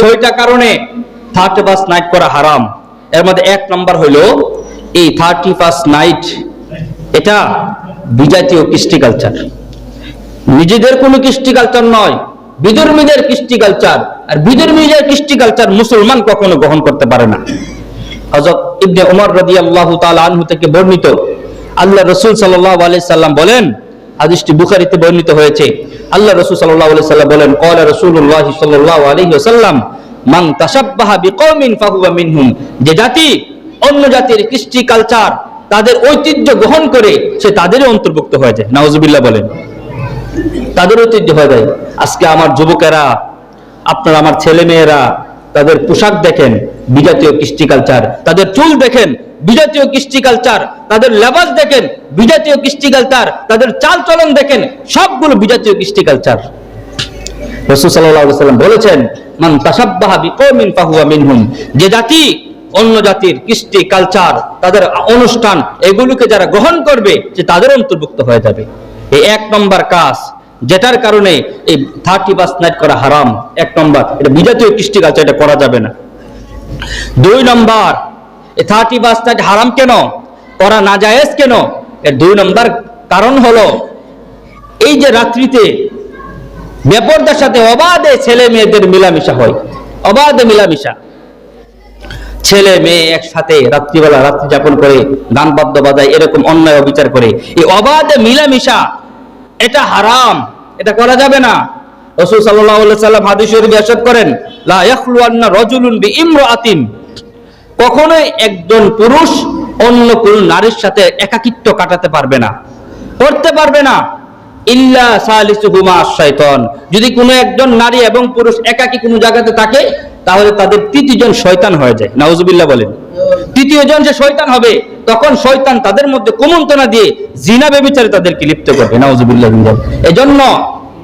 ছয়টা কারণে thirty first night করা হারাম। এর মধ্যে এক নম্বর হলো এই থার্টি ফার্স্ট নাইট এটা বিজাতীয় কৃষ্টি কালচার নিজেদের কোনো কৃষ্টি কালচার নয়, বিধর্মীদের কৃষ্টি কালচার আর বিধর্মীদের কৃষ্টি কালচার মুসলমান কখনো গ্রহণ করতে পারে না। হযরত ইবনে ওমর রাদিয়াল্লাহু তাআলা আনহু থেকে বর্ণিত আল্লাহ রাসূল সাল্লাল্লাহু আলাইহি সাল্লাম বলেন হাদিসটি বুখারিতে বর্ণিত হয়েছে। আল্লাহ রাসূল আলাইহি সাল্লাম বলেন, ক্বালা রাসূলুল্লাহ সাল্লাল্লাহু আলাইহি ওয়াসাল্লাম, মান তাশাব্বাহা বিকওমিন ফাহুয়া মিনহুম যে জাতি, অন্য জাতির কৃষ্টি কালচার তাদের ঐতিহ্য গ্রহণ করে সে তাদেরই অন্তর্ভুক্ত হয়ে যায়। নাউজুবিল্লাহ বলেন। তাদের ঐতিহ্য হয়ে যায়। আজকে আমার যুবকেরা, আপনার আমার ছেলে মেয়েরা তাদের পোশাক দেখেন, বিজাতীয় কৃষ্টি কালচার, তাদের চুল দেখেন বিজাতীয় কৃষ্টি কালচার তাদের লেবাস দেখেন, বিজাতীয় কৃষ্টি কালচার তাদের চাল চলন দেখেন, সবগুলো বিজাতীয় কৃষ্টি কালচার রসুল সাল্লাহ সাল্লাম বলেছেন, মান তাসাব্বাহা বিকৌমিন ফাহুয়া মিনহুম। যে জাতি অন্য জাতির কৃষ্টি কালচার তাদের অনুষ্ঠান, এগুলোকে যারা গ্রহণ করবে যে তাদের অন্তর্ভুক্ত হয়ে যাবে। এই এক নম্বর কাজ, যেটার কারণে এই থার্টি বাস নাইট করা হারাম। এক নম্বর, এটা বিজাতীয় কৃষ্টি কালচার এটা করা যাবে না। দুই নম্বর থার্টি নাইট হারাম কেন? করা না জায়েজ কেন? এর দুই নম্বর কারণ হলো, এই যে রাত্রিতে বেপরদার সাথে অবাধে ছেলে মেয়েদের মিলামিশা হয়। অবাধে মিলামিশা। ছেলে মেয়ে একসাথে রাত্রিবেলা রাত্রি যাপন করে, গান বাদ্য বাজায়, এরকম অন্যায় অবিচার করে। এই অবাধে মিলামিশা, এটা হারাম। এটা করা যাবে না। রসুল সাল্লাম হাদিস করেন, লা রাজুলুন বিইমরাআতিন। কখনোই একজন পুরুষ অন্য কোন নারীর সাথে একাকিত্ব কাটাতে পারবে না। করতে পারবে না। ইল্লা সালিসুহুমা শয়তান যদি কোনো একজন নারী এবং পুরুষ একাকি কোনো জায়গাতে থাকে, তাহলে তাদের তৃতীয়জন শয়তান হয়ে যায়। নাউজুবিল্লাহ বলেন। তৃতীয় জন যে শয়তান হবে, তখন শয়তান তাদের মধ্যে কুমন্ত্রণা দিয়ে জিনা বেবিচারে তাদেরকে লিপ্ত করবে। নাউজুবিল্লাহ এজন্য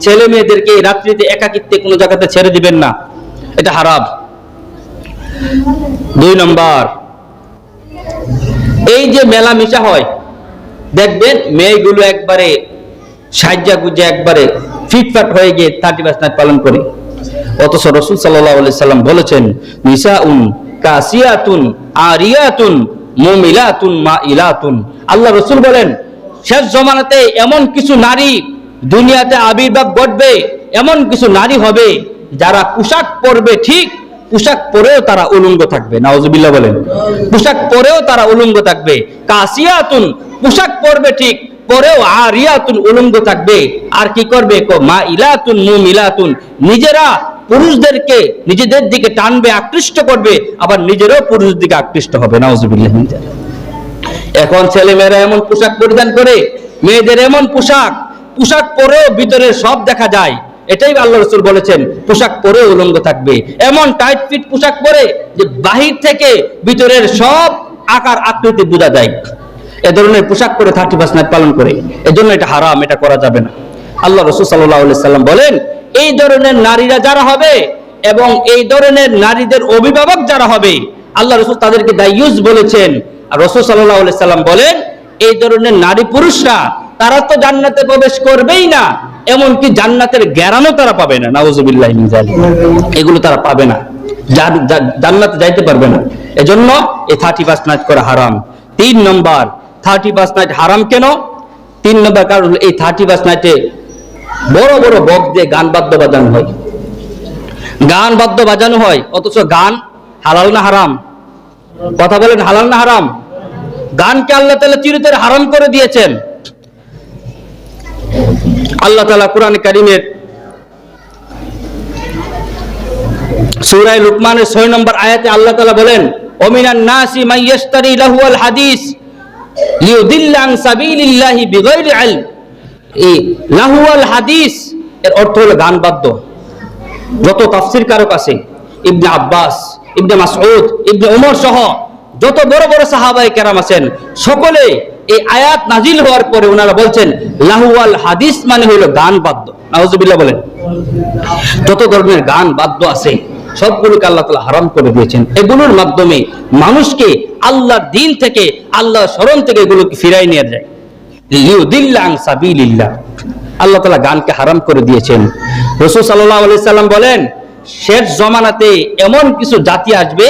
ছেলে মেয়েদেরকে রাত্রিতে একাকিত্বে কোনো জায়গাতে ছেড়ে দিবেন না। এটা হারাম। দুই নম্বর। এই যে মেলা মিশা হয়, দেখবেন মেয়েগুলো একবারে সাজ্জা গুজে একবারে ফিটফাট হয়ে গিয়ে থার্টি নাইট পালন করে। অথচ রসুল সাল্লাহ সাল্লাম বলেছেন, নিসাউন কাসিয়াতুন আরিয়াতুন মুমিলাতুন মা ইলাতুন আল্লাহ রসুল বলেন, শেষ জমানাতে এমন কিছু নারী দুনিয়াতে আবির্ভাব ঘটবে, এমন কিছু নারী হবে যারা পোশাক পরবে ঠিক পোশাক পরেও তারা উলঙ্গ থাকবে নাওজুবিল্লাহ বলেন। পোশাক পরেও তারা উলঙ্গ থাকবে। কাসিয়াতুন পোশাক পরবে ঠিক পরেও আরিয়াতুন উলঙ্গ থাকবে। আর কি করবে? কো মা ইলাতুন মু মিলাতুন নিজেরা পুরুষদেরকে নিজেদের দিকে টানবে আকৃষ্ট করবে আবার নিজেরও পুরুষ দিকে আকৃষ্ট হবে নাওজুবিল্লাহ। এখন ছেলে মেয়েরা এমন পোশাক পরিধান করে মেয়েদের এমন পোশাক পোশাক পরেও ভিতরে সব দেখা যায়। এটাই আল্লাহ রসুল বলেছেন, পোশাক পরে উলঙ্গ থাকবে। এমন টাইট ফিট পোশাক পরে যে বাহির থেকে ভিতরের সব আকার আকৃতি বোঝা যায়। এ ধরনের পোশাক পরে থার্টি ফার্স্ট নাইট পালন করে। এজন্য এটা হারাম, এটা করা যাবে না। আল্লাহ রসুল সাল্লাহ সাল্লাম বলেন, এই ধরনের নারীরা যারা হবে এবং এই ধরনের নারীদের অভিভাবক যারা হবে, আল্লাহ রসুল তাদেরকে দায়ুস বলেছেন। আর রসুল সাল্লাহ সাল্লাম বলেন, এই ধরনের নারী পুরুষরা, তারা তো জান্নাতে প্রবেশ করবেই না। এমনকি জান্নাতের জ্ঞানও তারা পাবে না নাউজুবিল্লাহ। এগুলো তারা পাবে না। জান্নাতে যাইতে পারবে না। এজন্য এই থার্টি ফার্স্ট নাইট করা হারাম। তিন নম্বর থার্টি ফার্স্ট নাইট হারাম কেন? তিন নম্বর কারণ এই থার্টি ফার্স্ট নাইটে বড় বড় বক দিয়ে গান বাদ্য বাজানো হয়। গান বাদ্য বাজানো হয়, অথচ গান হালাল না হারাম? কথা বলেন, হালাল না হারাম? গানকে আল্লাহ তালা চিরতরে হারাম করে দিয়েছেন। আল্লাহ তালা কোরআন কারিমের সূরায়ে লুকমানের ছয় নম্বর আয়াতে আল্লাহ তালা বলেন অমিনান নাসি মাইয়াশতারি লাহুয়াল হাদিস সাবিলিল্লাহি ইলম এই লাহুয়াল হাদিস এর অর্থ হলো গান বাদ্য যত তাফসির কারক আছে, ইবনে আব্বাস, ইবনে মাসউদ, ইবনে ওমর সহ যত বড় বড় সাহাবায়ে কেরাম আছেন, সকলে এই আয়াত নাজিল হওয়ার পরে ওনারা বলছেন, লাহুয়াল হাদিস মানে হলো গান বাদ্য। নাউজুবিল্লাহ বলেন। যত ধরনের গান বাদ্য আছে, সবগুলোকে আল্লাহ তালা হারাম করে দিয়েছেন। এগুলোর মাধ্যমে মানুষকে আল্লাহর দিন থেকে, আল্লাহর স্মরণ থেকে এগুলোকে ফিরাই নিয়ে যায়। আল্লাহ তালা গানকে হারাম করে দিয়েছেন। রসুল সাল্লাহ সাল্লাম বলেন, শেষ জমানাতে এমন কিছু জাতি আসবে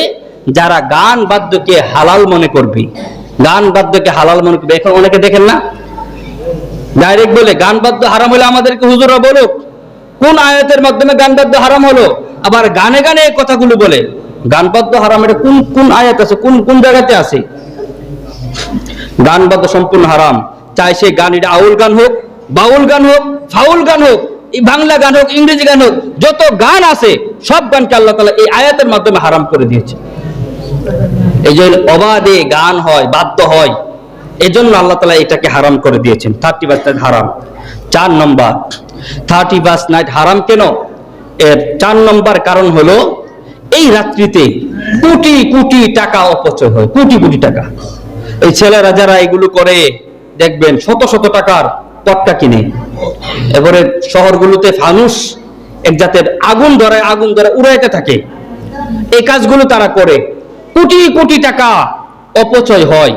যারা গান বাদ্যকে হালাল মনে করবে। গান বাদ্যকে হালাল মনে করবে এখন অনেকে দেখেন না? ডাইরেক্ট বলে, গান বাদ্য হারাম হলে আমাদেরকে হুজুররা বলুক, কোন আয়াতের মাধ্যমে গান বাদ্য হারাম হলো? আবার গানে গানে এই কথাগুলো বলে, গান বাদ্য হারাম এটা কোন কোন আয়াত আছে? কোন কোন জায়গাতে আছে? গান বাদ্য সম্পূর্ণ হারাম। চাই সে গান, এটা আউল গান হোক, বাউল গান হোক, ফাউল গান হোক বাংলা গান হোক, ইংরেজি গান হোক, যত গান আছে, সব গানকে আল্লাহ তালা এই আয়াতের মাধ্যমে হারাম করে দিয়েছে। এই যে অবাধে গান হয় বাদ্য হয়। এই জন্য আল্লাহ তালা এটাকে হারাম করে দিয়েছেন। থার্টি বাস নাইট হারাম। চার নম্বর থার্টি বাস নাইট হারাম কেন? এর চার নম্বর কারণ হলো, এই রাত্রিতে কোটি কোটি টাকা অপচয় হয়। কোটি কোটি টাকা। এই ছেলেরা যারা এগুলো করে, দেখবেন শত শত টাকার পটকা কিনে। এবারে শহরগুলোতে ফানুস, এক জাতের আগুন ধরে আগুন ধরে উড়াইতে থাকে। এই কাজগুলো তারা করে। কোটি কোটি টাকা অপচয় হয়।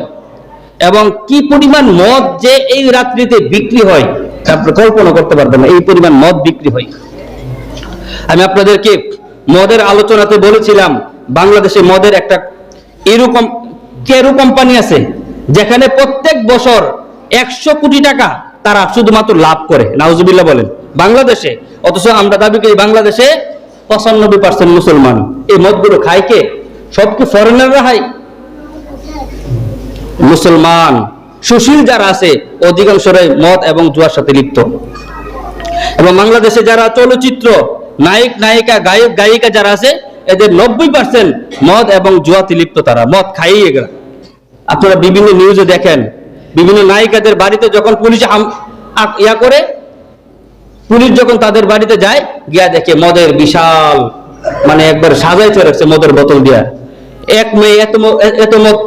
এবং কি পরিমাণ মদ যে এই রাত্রিতে বিক্রি হয় আপনি কল্পনা করতে পারবেন এই পরিমাণ মদ বিক্রি হয়। আমি আপনাদেরকে মদের আলোচনাতে বলেছিলাম, বাংলাদেশে মদের একটা এরকম কেরু কোম্পানি আছে, যেখানে প্রত্যেক বছর একশো কোটি টাকা তারা শুধুমাত্র লাভ করে। নাউজুবিল্লাহ বলেন, বাংলাদেশে, অথচ আমরা দাবি করি বাংলাদেশে পঁচানব্বই পার্সেন্ট মুসলমান। এই মদগুলো খায় কে? সব কি ফরেনাররা খায় মুসলমান। সুশীল যারা আছে, অধিকাংশরাই মদ এবং জুয়ার সাথে লিপ্ত। এবং বাংলাদেশে যারা চলচ্চিত্র নায়ক, নায়িকা, গায়ক, গায়িকা যারা আছে, এদের নব্বই পার্সেন্ট মদ এবং জুয়াতে লিপ্ত তারা। মদ খাইয়ে এগুলা। আপনারা বিভিন্ন নিউজে দেখেন, বিভিন্ন নায়িকাদের বাড়িতে যখন পুলিশ ইয়া করে, পুলিশ যখন তাদের বাড়িতে যায়, গিয়া দেখে মদের বিশাল মানে একবার সাজাই চলেছে মদের বোতল দিয়া। এক মেয়ে এত এত মদ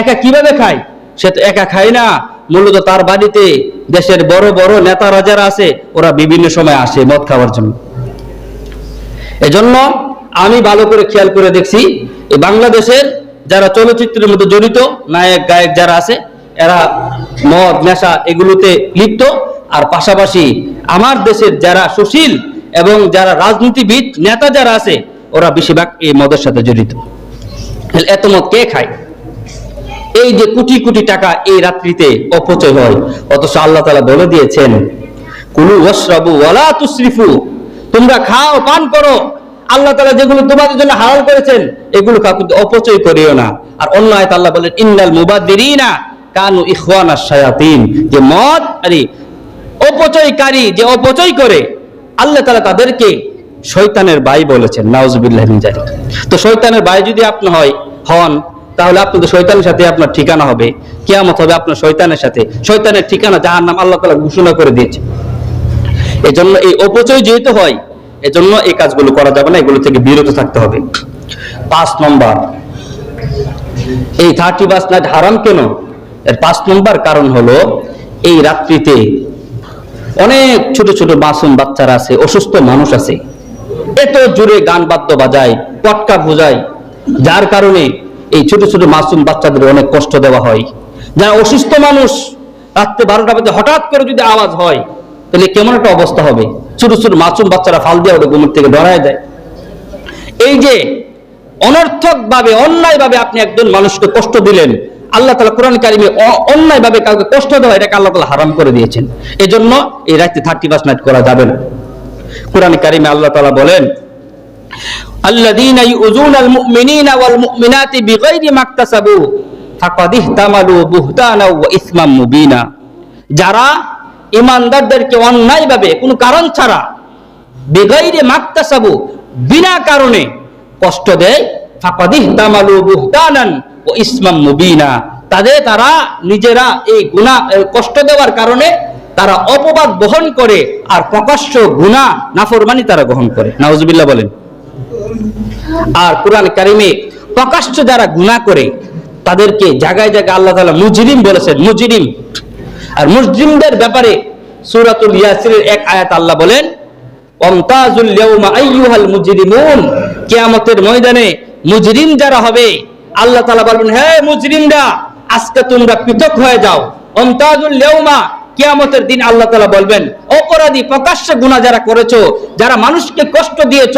একা কীভাবে খায়? সে তো একা খায় না। মূলত তার বাড়িতে দেশের বড় বড় নেতারা যারা আছে, ওরা বিভিন্ন সময় আসে মদ খাওয়ার জন্য। এজন্য আমি ভালো করে খেয়াল করে দেখছি, এই বাংলাদেশের যারা চলচ্চিত্রের মধ্যে জড়িত, নায়ক, গায়ক যারা আছে, এরা মদ, নেশা এগুলোতে লিপ্ত। আর পাশাপাশি আমার দেশের যারা সুশীল এবং যারা রাজনীতিবিদ, নেতা যারা আছে, ওরা বেশিরভাগ এই মদের সাথে জড়িত। এত মদ কে খায়? এই যে কোটি কোটি টাকা এই রাত্রিতে অপচয় হয়, অথচ আল্লাহ তালা বলে দিয়েছেন, কুলু ওয়াশরাবু ওয়ালা তুসরিফু তোমরা খাও, পান করো। আল্লাহ তালা যেগুলো তোমাদের জন্য হালাল করেছেন, এগুলো কিন্তু অপচয় করিও না। আর অন্য আয়াত আল্লাহ বলেন, ইন্নাল মুবাদ্দিরিনা কানু ইখওয়ানা শায়াতিন যে মদ আরে অপচয়কারী যে অপচয় করে আল্লাহ তালা তাদেরকে শৈতানের ভাই বলেছেন, নাউজুবিল্লাহ জালিক তো শয়তানের ভাই যদি আপনি হয়, হন, তাহলে আপনি তো শয়তানের সাথে আপনার ঠিকানা হবে, কেয়ামত হবে আপনার শৈতানের সাথে। শৈতানের ঠিকানা যাহার নাম আল্লাহ তালা ঘোষণা করে দিয়েছে। এজন্য এই অপচয় যেহেতু হয়, এজন্য এই কাজগুলো করা যাবে না, এগুলো থেকে বিরত থাকতে হবে। পাঁচ নম্বর, এই থার্টি বাস নাইট হারাম কেন? এর পাঁচ নম্বর কারণ হলো, এই রাত্রিতে অনেক ছোট ছোট মাসুম বাচ্চারা আছে, অসুস্থ মানুষ আছে। এত জোরে গান বাদ্য বাজায়, পটকা বোঝায় যার কারণে এই ছোট ছোট মাসুম বাচ্চাদের অনেক কষ্ট দেওয়া হয়। যারা অসুস্থ মানুষ, রাত্রে বারোটা বাজে হঠাৎ করে যদি আওয়াজ হয়, তাহলে কেমন একটা অবস্থা হবে? ছোট ছোট মাসুম বাচ্চারা ফাল দিয়ে ওটা ঘুমের থেকে ডরায় দেয় এই যে অনর্থক ভাবে অন্যায় ভাবে আপনি একজন মানুষকে কষ্ট দিলেন আল্লাহ তালা কোরআন কারিমে অন্যায় ভাবে কাউকে কষ্ট দেওয়া এটাকে আল্লাহ তালা হারাম করে দিয়েছেন এই জন্য এই রাত্রে থার্টি ফার্স্ট নাইট করা যাবে না কোরআন কারিমে আল্লাহ তালা বলেন الذين يؤذون المؤمنين والمؤمنات بغير ما اكتسبوا فقد احتملوا بهتانا واثما مبينا যারা ইমানদারদেরকে অন্যায়ভাবে কোনো কারণ ছাড়া বেগাইরে মাক্তাসাবু বিনা কারণে কষ্ট দেয় ফাকাদিহ তামালু বুহতানান ও ইসমাম মুবিনা। তাদের তারা নিজেরা এই এ, কষ্ট দেওয়ার কারণে তারা অপবাদ বহন করে আর প্রকাশ্য গুনাহ নাফরমানি তারা গ্রহণ করে। নাউজুবিল্লাহ বলেন। আর কোরআন কারিমে প্রকাশ্য যারা গুনাহ করে তাদেরকে জায়গায় জায়গায় আল্লাহ তাআলা মুজরিম বলেছেন মুজরিম। আর মুসলিমদের ব্যাপারে সূরাতুল ইয়াসিনের এক আয়াত আল্লাহ বলেন ওয়ামতাজুল ইয়াউমা আইয়ুহাল মুজরিমুন। কিয়ামতের ময়দানে মুজরিম যারা হবে আল্লাহ তালা বলবেন, হে মুজরিমরা, আজকে তোমরা পৃথক হয়ে যাও। ওয়ামতাজুল ইয়াউমা কিয়ামতের দিন আল্লাহ তালা বলবেন, অপরাধী প্রকাশ্য গুনাহ যারা করেছ, যারা মানুষকে কষ্ট দিয়েছ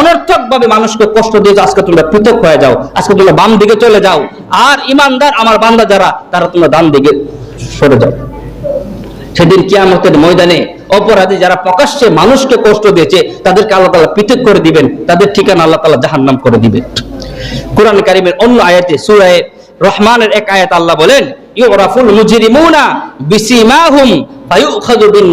অনর্থক ভাবে মানুষকে কষ্ট দিয়েছ, আজকে তোমরা পৃথক হয়ে যাও। আজকে তোমরা বাম দিকে চলে যাও। আর ইমানদার আমার বান্দা যারা, তারা তোমরা দাম দিকে সরে যাও। সেদিন কিয়ামতের ময়দানে অপরাধী যারা প্রকাশ্যে মানুষকে কষ্ট দিয়েছে, তাদেরকে আল্লাহ তালা পৃথক করে দিবেন। তাদের ঠিকানা আল্লাহ তালা জাহান্নাম করে দিবেন। কোরআন কারিমের অন্য আয়াতে সুরায় রহমানের এক আয়াত আল্লাহ বলেন, ইউরাফুল মুজরিমুনা বিসিমাহুম ফায়ুখাযু বিন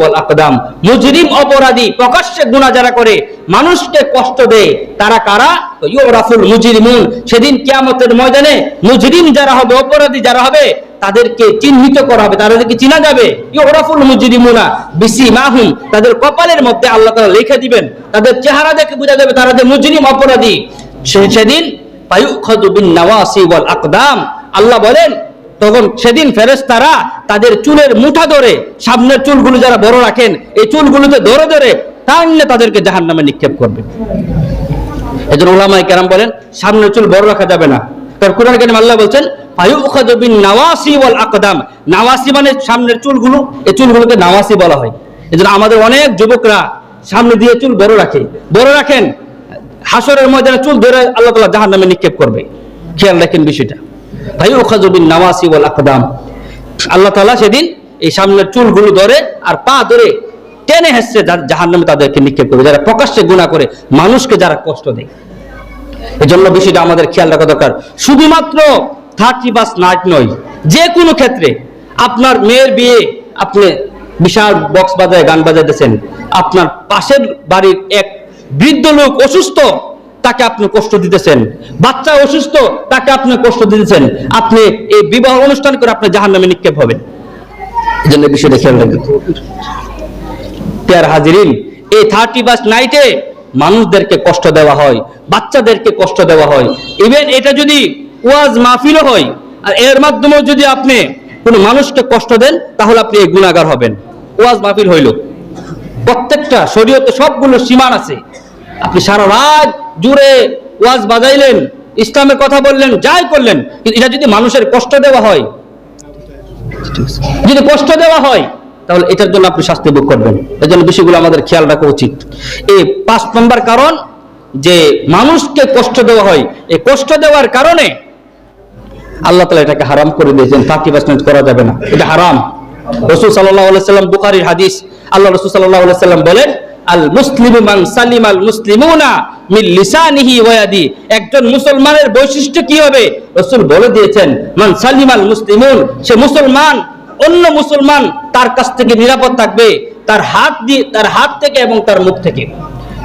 ওয়াল আকদাম মুজরিম অপরাধী প্রকাশ্যে গুনাহ যারা করে মানুষকে কষ্ট দেয়, তারা কারা? ইউরাফুল মুজরিমুন। সেদিন কিয়ামতের ময়দানে মুজরিম যারা হবে, অপরাধী যারা হবে, তাদেরকে চিহ্নিত করা হবে, তাদেরকে চিনা যাবে। ইউরাফুল মুজরিমুনা বিসিমাহুম। তাদের কপালের মধ্যে আল্লাহ তাআলা লিখে দিবেন, তাদের চেহারা দেখে বোঝা যাবে তারা যে মুজরিম অপরাধী। সে- সেদিন আকদাম আল্লাহ বলেন তখন সেদিন ফেরেশতারা তাদের চুলের মুঠা ধরে সামনের চুলগুলো যারা বড় রাখেন এই চুলগুলোতে ধরে ধরে টানলে তাদেরকে জাহান্নামে নিক্ষেপ করবে। এজন্য ওলামাই কেরাম বলেন সামনের চুল বড় রাখা যাবে না। কারণ কোরআন কারিম আল্লাহ বলছেন ফায়ুখাযু বিন নাওয়াসি ওয়াল আকদাম নাওয়াসি মানে সামনের চুলগুলো এই চুলগুলোকে নাওয়াসি বলা হয়। এজন্য আমাদের অনেক যুবকরা সামনে দিয়ে চুল বড় রাখে। বড় রাখেন হাসরের ময়দানে চুল ধরে আল্লাহ তাআলা জাহান্নামে নিক্ষেপ করবে। খেয়াল রাখেন বিষয়টা। ফায়ুখাযু বিন নাওয়াসি ওয়াল আকদাম। আল্লাহ তাআলা সেদিন এই সামনের চুলগুলো ধরে আর পা ধরে টেনে হেসছে জাহান নামে তাদেরকে নিক্ষেপ করবে। যারা প্রকাশ্যে গুণা করে, মানুষকে যারা কষ্ট দেয়। এই জন্য বিষয়টা আমাদের খেয়াল রাখা দরকার। শুধুমাত্র থার্টি বাস নাইট নয় যে কোনো ক্ষেত্রে আপনার মেয়ের বিয়ে, আপনি বিশাল বক্স বাজায় গান বাজাইতেছেন, আপনার পাশের বাড়ির এক বৃদ্ধ লোক অসুস্থ, তাকে আপনি কষ্ট দিতেছেন। বাচ্চা অসুস্থ, তাকে আপনি কষ্ট দিতেছেন। আপনি এই বিবাহ অনুষ্ঠান করে আপনি জাহান নামে নিক্ষেপ হবেন। এই জন্য বিষয়টা খেয়াল রাখবেন। হাজিরিন, এই থার্টি বাস নাইটে মানুষদেরকে কষ্ট দেওয়া হয়, বাচ্চাদেরকে কষ্ট দেওয়া হয়। ইভেন এটা যদি ওয়াজ মাহফিলও হয়, আর এর মাধ্যমেও যদি আপনি কোনো মানুষকে কষ্ট দেন, তাহলে আপনি এই গুণাগার হবেন। ওয়াজ মাহফিল হইল। প্রত্যেকটা শরীয়তে সবগুলো সীমান আছে। আপনি সারা রাত জুড়ে ওয়াজ বাজাইলেন, ইসলামের কথা বললেন, যাই করলেন, কিন্তু এটা যদি মানুষের কষ্ট দেওয়া হয়, যদি কষ্ট দেওয়া হয়, তাহলে এটার জন্য আপনি শাস্তি ভোগ করবেন। এর জন্য বিষয়গুলো আমাদের খেয়াল রাখা উচিত। এই পাঁচ নম্বর কারণ যে মানুষকে কষ্ট দেওয়া হয়, এই কষ্ট দেওয়ার কারণে আল্লাহ তালা এটাকে হারাম করে দিয়েছেন থার্টি পার্সেন্ট করা যাবে না। এটা হারাম। রসুল সাল্লাহ সাল্লাম বুখারির হাদিস, আল্লাহ রসুল সাল্লাহ সাল্লাম বলেন আল মুসলিম মান সালিম আল মুসলিমুনা মিন লিসানিহি ওয়া একজন মুসলমানের বৈশিষ্ট্য কি হবে? রাসূল বলে দিয়েছেন, মান সালিম আল মুসলিমুন সে মুসলমান, অন্য মুসলমান তার কাছ থেকে নিরাপদ থাকবে, তার হাত দিয়ে, তার হাত থেকে এবং তার মুখ থেকে।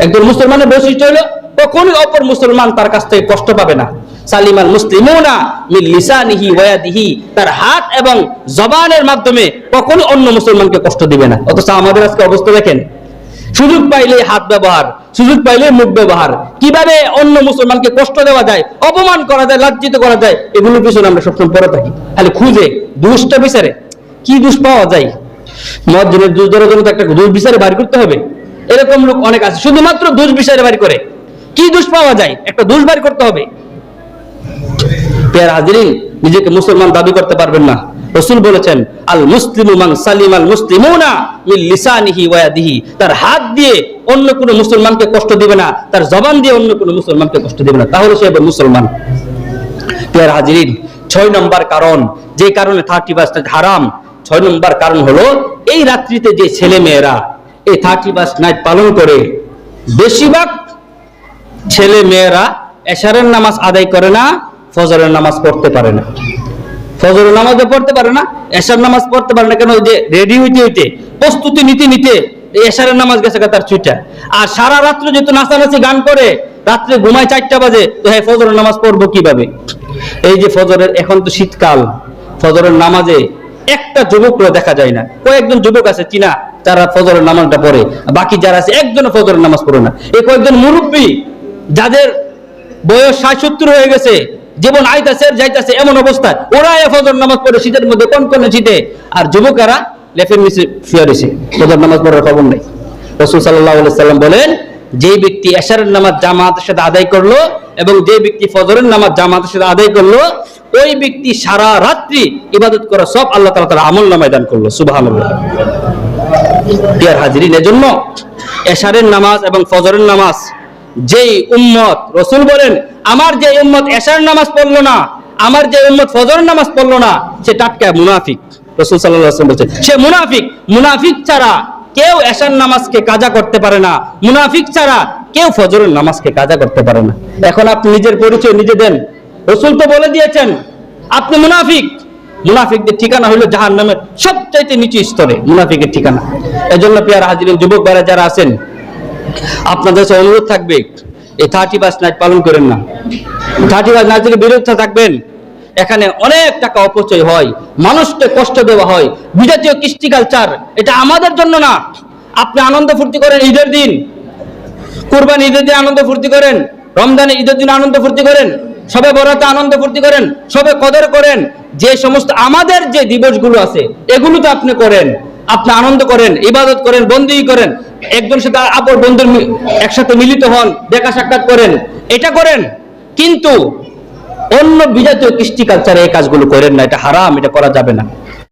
একজন মুসলমানের বৈশিষ্ট্য হলো, কখনোই অপর মুসলমান তার কাছ থেকে কষ্ট পাবে না। সালিমাল মুসলিমুনা মিন লিসানিহি ওয়া ইয়াদিহি। তার হাত এবং জবানের মাধ্যমে কখনো অন্য মুসলমানকে কষ্ট দিবে না। অথচ আমাদের আজকে অবস্থা দেখেন সুযোগ পাইলে হাত ব্যবহার, সুযোগ পাইলে মুখ ব্যবহার। কীভাবে অন্য মুসলমানকে কষ্ট দেওয়া যায়, অপমান করা যায়, লাজ্জিত করা যায়, এগুলোর পিছনে আমরা সবসময় পড়ে থাকি। খালি খুঁজে, দুষ্ট বিচারে। কি দুষ পাওয়া যায়? মজ্জিনের দুষ ধরার জন্য একটা দুষ বিচারে বাড়ি করতে হবে। এরকম লোক অনেক আছে, শুধুমাত্র দুষ বিচারে বাড়ি করে। কি দুষ পাওয়া যায়? একটা দুষ বাড়ি করতে হবে। পেয়ার হাজিরিন, নিজেকে মুসলমান দাবি করতে পারবেন না। রসুল বলেছেন, আল মুসলিমু সালিম আল মুসলিমুনা মিন লিসানিহি ওয়া তার হাত দিয়ে অন্য কোনো মুসলমানকে কষ্ট দিবে না, তার জবান দিয়ে অন্য কোনো মুসলমানকে কষ্ট দিবে না। তাহলে সে মুসলমান। পেয়ার হাজিরিন, ছয় নম্বর কারণ, যে কারণে থার্টি বাস হারাম। ছয় নম্বর কারণ হলো, এই রাত্রিতে যে ছেলে মেয়েরা এই থার্টি বাস নাইট পালন করে, বেশিরভাগ ছেলে মেয়েরা এশারের নামাজ আদায় করে না, ফজরের নামাজ পড়তে পারে না। ফজরের নামাজও পড়তে পারে না, এশার নামাজ পড়তে পারে না, কেন যে রেডি হইতে হইতে, প্রস্তুতি নিতে নিতে এশারের নামাজ গেছে তার ছুটা আর সারা রাত্র যেহেতু নাচানাচি গান করে, রাত্রে ঘুমায় চারটা বাজে, তো হ্যাঁ ফজরের নামাজ পড়ব কীভাবে? এই যে ফজরের এখন তো শীতকাল, ফজরের নামাজে একটা যুবকরা দেখা যায় না। কয়েকজন যুবক আছে, চীনা যারা ফজরের নামাজটা পড়ে। বাকি যারা আছে, একজনও ফজরের নামাজ পড়ে না। এই কয়েকজন মুরব্বী, যাদের বয়স ষাট সত্তর হয়ে গেছে জীবন আইতাছে আর যাইতাছে, এমন অবস্থা ওরা এ ফজর নামাজ পড়ে, শীতের মধ্যে কোন কোন শীতে? আর যুবকেরা লেফের নিচে শুয়ে রয়েছে, ফজর নামাজ পড়ার খবর নেই। রসুল সাল্লাহ সাল্লাম বলেন, যে ব্যক্তি এশারের নামাজ জামাতের সাথে আদায় করল এবং যে ব্যক্তি ফজরের নামাজ জামাতের সাথে আদায় করল, ওই ব্যক্তি সারা রাত্রি ইবাদত করা সব আল্লাহ তালা তার আমল নামায় দান করল সুবাহ হাজিরিন, এজন্য এশারের নামাজ এবং ফজরের নামাজ যেই উম্মত, রসুল বলেন, আমার যে উম্মত এশার নামাজ পড়ল না, আমার যে উম্মত ফজর নামাজ পড়ল না, সে টাটকা মুনাফিক। রসুল সাল্লাহ বলছেন, সে মুনাফিক মুনাফিক ছাড়া কেউ এশার নামাজকে কাজা করতে পারে না, মুনাফিক ছাড়া কেউ ফজরের নামাজকে কাজা করতে পারে না। এখন আপনি নিজের পরিচয় নিজে দেন। রসুল তো বলে দিয়েছেন, আপনি মুনাফিক। মুনাফিকদের ঠিকানা হলো জাহান নামের সবচাইতে নিচু স্তরে, মুনাফিকের ঠিকানা। এজন্য পেয়ার হাজির যুবক ভাইরা যারা আছেন আপনাদের অনুরোধ থাকবে, এই থার্টি পাস নাইট পালন করেন না। থার্টি পাস নাইট থেকে বিরুদ্ধে থাকবেন, এখানে অনেক টাকা অপচয় হয়, মানুষকে কষ্ট দেওয়া হয় বিজাতীয় কৃষ্টি কালচার এটা আমাদের জন্য না। আপনি আনন্দ ফুর্তি করেন ঈদের দিন। কুরবান ঈদের দিন আনন্দ ফুর্তি করেন রমজানে ঈদের দিন আনন্দ ফুর্তি করেন, সবে বরাতে আনন্দ ফুর্তি করেন, সবে কদর করেন, যে সমস্ত আমাদের যে দিবসগুলো আছে, এগুলো তো আপনি করেন। আপনি আনন্দ করেন, ইবাদত করেন বন্দি করেন, একজন সাথে আপর বন্ধুর একসাথে মিলিত হন, দেখা সাক্ষাৎ করেন, এটা করেন। কিন্তু অন্য বিজাতীয় কৃষ্টি কালচারে এই কাজগুলো করেন না, এটা হারাম, এটা করা যাবে না।